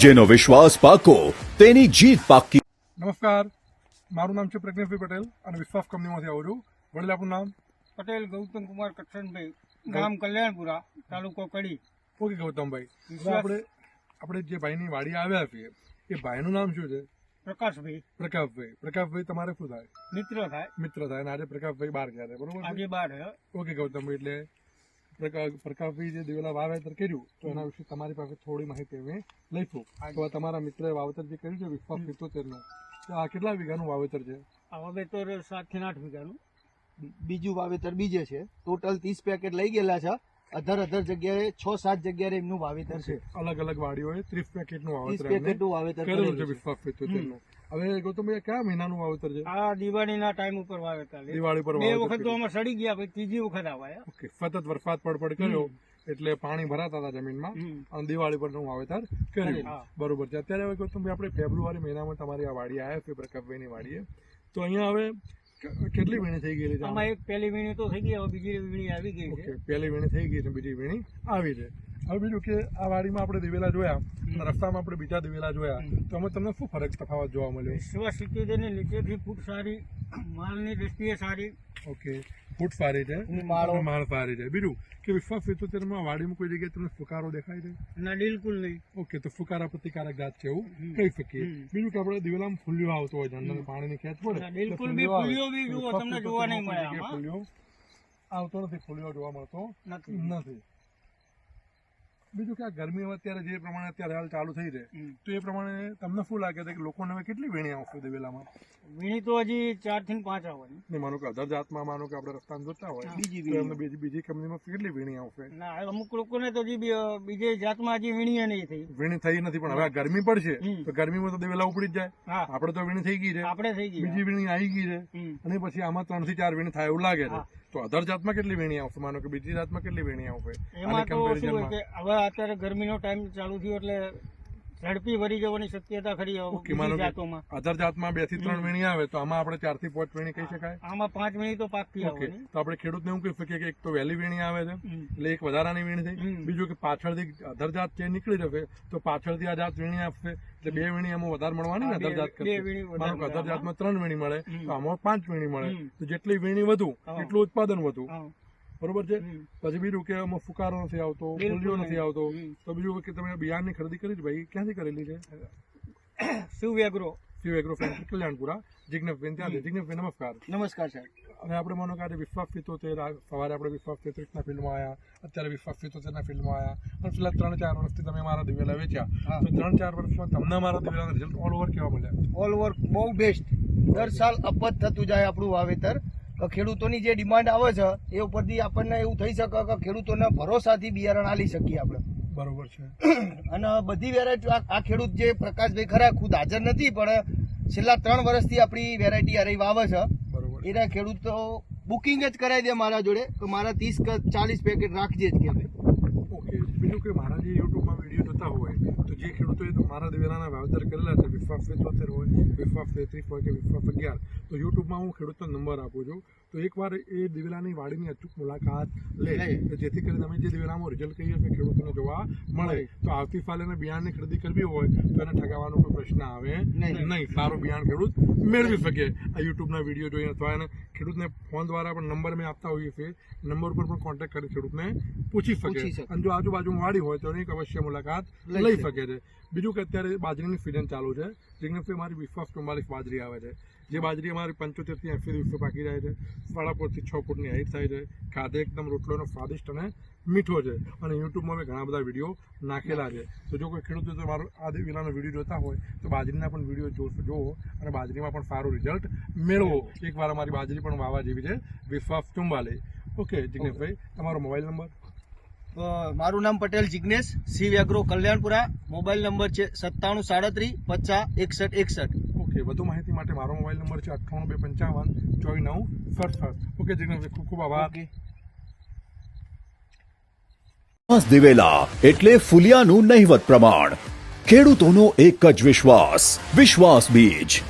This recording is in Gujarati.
જેનો વિશ્વાસ પાકો તેની જીત પાકી. નમસ્કાર. મારું નામ છે પ્રજ્ઞાભાઈ પટેલ અને વિશ્વાસ કંપનીમાંથી આવું છું. વડીલ આપણું નામ. પટેલ ગૌતમ કુમાર કક્ષણભાઈ ગામ કલ્યાણપુરા તાલુકો કડી. ઓકે ગૌતમભાઈ. આપણે આપણે જે ભાઈની વાડી આવ્યા છીએ એ ભાઈનું નામ શું છે? પ્રકાશભાઈ. પ્રકાશભાઈ. પ્રકાશભાઈ તમારે શું થાય? મિત્ર થાય. મિત્ર થાય. અને આજે પ્રકાશભાઈ બહાર ગયા છે. બરોબર આજે બાર. ઓકે ગૌતમભાઈ એટલે પ્રકાશભાઈ જે દિવેલા વાવેતર કર્યું તો એના વિશે તમારી પાસે થોડી માહિતી અમે લઈશું. તો આ તમારા મિત્રએ વાવેતર જે કર્યું છે વિશ્વાસ પિત્તોતેરનું તો આ કેટલા વીઘાનું વાવેતર છે? આ વાવેતર સાતથી આઠ વીઘાનું. બીજું વાવેતર બીજે છે. ટોટલ ત્રીસ પેકેટ લઈ ગયેલા છે. અધર અધર જગ્યાએ છ સાત જગ્યાએ એમનું વાવેતર છે. અલગ અલગ વાડીઓએ ત્રીસ પેકેટનું વાવેતર પેકેટનું વાવેતર કરેલું છે વિશ્વાસ પિત્તોતેરનું હવે ગૌતમભાઈ કયા મહિનાનું વાવેતર છે? આ દિવાળીના ટાઈમ ઉપર વાવેતર દિવાળી પર બે વખત તો અમે સડી ગયા પછી ત્રીજી વખત આવાયા ઓકે સતત વરસાદ પડપડ કર્યો એટલે પાણી ભરાતા હતા જમીનમાં અને દિવાળી પર વાવેતર કર્યું. હા. બરોબર છે. અત્યારે હવે ગૌતમભાઈ આપણે ફેબ્રુઆરી મહિનામાં તમારી આ વાડી આવ્યા છે પ્રકાશભાઈની વાડીએ. તો અહીંયા હવે કેટલી વીણી થઈ ગયેલી છે? આમાં એક પહેલી વીણી તો થઈ ગઈ હવે બીજી વીણી આવી ગઈ છે. પહેલી વીણી થઈ ગઈ છે બીજી વીણી આવી છે. હવે બીજું કે આ વાડીમાં આપણે દિવેલા જોયા રસ્તામાં આપણે બીજા દિવેલા જોયા તો અમે તમને શું ફરક તફાવત જોવા મળ્યો? સેવા સિત્યોતેર લીધેથી ફૂટ સારી માલની દ્રષ્ટિએ સારી. ઓકે ફૂટ સારી છે. માળો. સારી છે. બીજું કે વિશ્વાસ પિત્તોતેરમાં વાડીમાં કોઈ જગ્યાએ તમને ફુકારો દેખાય છે? ના બિલકુલ નહીં. ઓકે તો ફુકારા પ્રતિકારક જાત છે એવું? કહી શકીએ. બીજું કે આપણે દિવેલામાં ફૂલ્યો આવતો હોય ઝંડાને પાણીની ખેંચ પડે બિલકુલ બી ફૂલ્યો બી જુઓ, તમને જોવા નહીં મળે ફૂલ્યો આવતો નથી ફૂલ્યો જોવા મળતો નથી. બીજું કે આ ગરમી અત્યારે જે પ્રમાણે અત્યારે હાલ ચાલુ થઈ રહે તો એ પ્રમાણે તમને શું લાગે છે કે લોકોને હવે કેટલી વીણી આવશે દિવેલામાં વીણી તો હજી ચારથી પાંચ આવવાની ને માનો કે અધર જાતમાં માનો કે આપણે રસ્તામાં જોતા હોય બીજી એમને બીજી બીજી કંપનીમાં કેટલી વીણી આવશે? ના અમુક લોકોને તો હજી બીજે જાતમાં હજી વીણી નહીં થઈ. વીણી થઈ નથી પણ હવે ગરમી પડશે. તો ગરમીમાં તો દિવેલા ઉપડી જ જાય. આપણે તો વીણી થઈ ગઈ છે. આપણે થઈ ગઈ બીજી વીણી આવી ગઈ છે. અને પછી આમાં ત્રણથી ચાર વીણી થાય એવું લાગે છે. તો અધર જાતમાં કેટલી વીણી આવશે? માનો કે બીજી જાતમાં કેટલી વીણી આવશે? એમાં તો શું હોય કે હવે અત્યારે ગરમીનો ટાઈમ ચાલુ થયો એટલે ઝડપી ભરી જવાની શક્યતા ખરી જાતોમાં. જાતમાં બેથી ત્રણ વીણી આવે તો આમાં આપણે ચારથી પાંચ વીણી કહી શકાય? આમાં પાંચ વીણી તો પાકતી આવે તો આપણે ખેડૂતને એવું કહી શકીએ કે એક તો વહેલી વીણી આવે છે એટલે એક વધારાની વીણી થઈ. બીજું કે પાછળથી અધર જાત જે નીકળી જશે તો પાછળથી આ જાત વીણી આપશે. એટલે બે વીણી એમાં વધારે મળવાની ને અધર જાત કે અધર જાતમાં ત્રણ વીણી મળે તો આમાં પાંચ વીણી મળે. તો જેટલી વીણી વધુ એટલું ઉત્પાદન વધુ. બરોબર છે? પછી બીજું કે આમાં ફુકારો નથી આવતો મૂલ્યો નથી આવતો. તો બીજું કે તમે બિયારણની ખરીદી કરી ભાઈ? ક્યાંથી કરેલી છે? Shiv agro Shiv agro factory Kalyanpura જિજ્ઞેશબેન ત્યાંથી જિજ્ઞેશભાઈ નમસ્કાર. નમસ્કાર સાહેબ. અને આપણે માનો કે આજે વિશ્વાસ પિત્તોતેર સવારે આપણે વિશ્વાસ તેત્રીસના ફિલ્મમાં આવ્યા અત્યારે વિશ્વાસ પિત્તોતેરના ફિલ્મમાં આવ્યા અને છેલ્લા ત્રણ ચાર વર્ષથી તમે મારા દિવેલા વેચ્યા. તો ત્રણ ચાર વર્ષમાં તમને મારા દિવેલાના રિઝલ્ટ ઓલ ઓવર કેવા મળ્યા? ઓલ ઓવર બહુ બેસ્ટ દર સાલ અપત થતું જાય આપણું વાવેતર. તો ખેડૂતોની જે ડિમાન્ડ આવે છે એ ઉપરથી આપણને એવું થઈ શકે કે ખેડૂતોને ભરોસાથી બિયારણ આલી શકીએ આપણે. બરોબર છે. અને બધી વેરાયટી આ ખેડૂત જે પ્રકાશભાઈ ખરા ખુદ હાજર નથી પણ છેલ્લા ત્રણ વર્ષથી આપણી વેરાયટી અરે વાવે છે. બરોબર. એના ખેડૂતો બુકિંગ જ કરાવી દે મારા જોડે કે મારા ત્રીસ કે ચાલીસ પેકેટ રાખજે જ કે બીજું કે મારા જે યુટ્યુબમાં વીડિયો જોતા હોય તો જે ખેડૂતોએ મારા દિવેલાના વાવેતર કરેલા છે વિશ્વાસ પિત્તોતેર હોય વિશ્વાસ તેત્રીસ હોય કે વિશ્વાસ અગિયાર તો યુટ્યુબમાં હું ખેડૂતનો નંબર આપું છું. તો એકવાર એ દિવેલાની વાડીની અચૂક મુલાકાત લે. જેથી કરીને તમે જે દિવેલામાં રિઝલ્ટ કહીએ છીએ ખેડૂતોને જોવા મળે. તો આવતી ફાલે એને બિયારણની ખરીદી કરવી હોય તો એને ઠગાવવાનો કોઈ પ્રશ્ન આવે નહીં. સારું બિયારણ ખેડૂત મેળવી શકે. આ યુટ્યુબના વીડિયો જોઈને અથવા એને ખેડૂતને ફોન દ્વારા પણ નંબર મેં આપતા હોઈએ છીએ. નંબર ઉપર પણ કોન્ટેક્ટ કરી ખેડૂતને પૂછી શકે. અને જો આજુબાજુમાં વાડી હોય તો એની અવશ્ય મુલાકાત લઈ શકે. છે. બીજું કે અત્યારે બાજરીની સિઝન ચાલુ છે. જિગ્નેશભાઈ મારી વિશ્વાસ ચુમ્માલીસ બાજરી આવે છે. જે બાજરી અમારી પંચોતેરથી એંસી દિવસો પાકી જાય છે. સાડા પાંચ છ ફૂટની હાઈટ થાય છે. ખાધે એકદમ રોટલોનો સ્વાદિષ્ટ અને મીઠો છે. અને યુટ્યુબમાં મેં ઘણા બધા વીડિયો નાખેલા છે. તો જો કોઈ ખેડૂતો મારો આ વિલાનો વીડિયો જોતા હોય તો બાજરીના પણ વીડિયો જોશો જોવો અને બાજરીમાં પણ સારું રિઝલ્ટ મેળવો. એકવાર અમારી બાજરી પણ વાવા જેવી છે. વિશ્વાસ ચુંબાલે ઓકે જિગ્નેશભાઈ તમારો મોબાઈલ નંબર મારું નામ Patel Jignesh Shiv agro Kalyanpura mobile number છે સત્તાણું સાડત્રીસ પચાસ એકસઠ એકસઠ. ઓકે વધુ માહિતી માટે મારો મોબાઈલ નંબર છે અઠ્ઠાણું બે પંચાવન ચોવીસ નવ સડસઠ. ઓકે જિગ્નેશ ખૂબ ખૂબ આભાર. દિવેલા એટલે ફુલિયાનું નહિવત પ્રમાણ. ખેડૂતોનો એક જ વિશ્વાસ વિશ્વાસ બીજ.